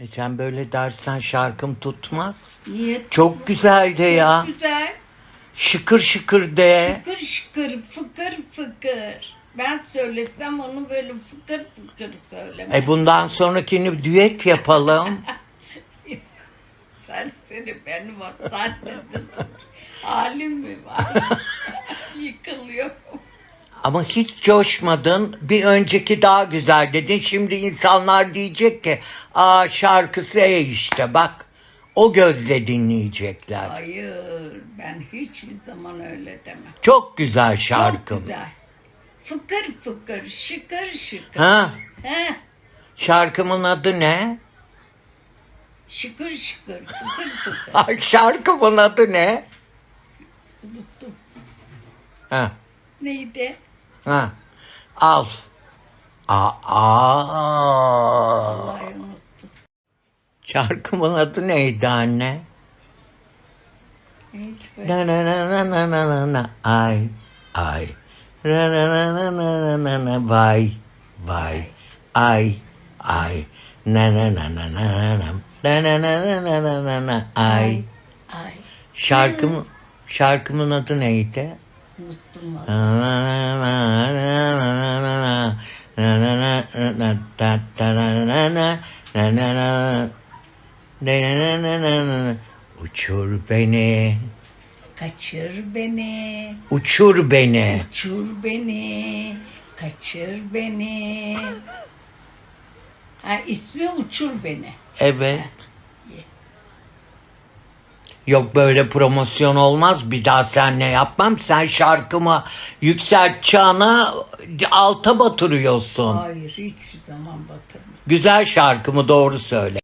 E sen böyle dersen şarkım tutmaz. Niye? Çok güzel de ya. Çok güzel. Şıkır şıkır de. Şıkır şıkır, fıkır fıkır. Ben söylesem onu böyle fıkır fıkır söylemem. E bundan sonrakini düet yapalım. Serseri benim o sahnede halim mi var? Yıkılıyorum. Ama hiç coşmadın. Bir önceki daha güzel dedin. Şimdi insanlar diyecek ki aa şarkısı e işte bak. O gözle dinleyecekler. Hayır, ben hiçbir zaman öyle demem. Çok güzel Çok şarkım. güzel. Fıkır fıkır, şıkır şıkır. Ha? He, Şarkımın adı ne? şıkır şıkır, fıkır fıkır. Ay şarkımın adı ne? Unuttum. Ha. Neydi? Ha. Al. Aa. Unuttum. Şarkımın adı neydi anne? Na na na na na na na na ay ay na na na na na na na na vay vay ay ay na na na na na na na na na na na na na na na ay Ay, şarkımın şarkımın adı neydi? unuttum uçur beni Kaçır beni, uçur beni uçur beni, kaçır beni. Ha ismi uçur beni. Evet. Yok böyle promosyon olmaz. Bir daha senle yapmam. Sen şarkımı yükselt çağına alta batırıyorsun. Hayır hiçbir zaman batırmam. Güzel şarkımı doğru söyle.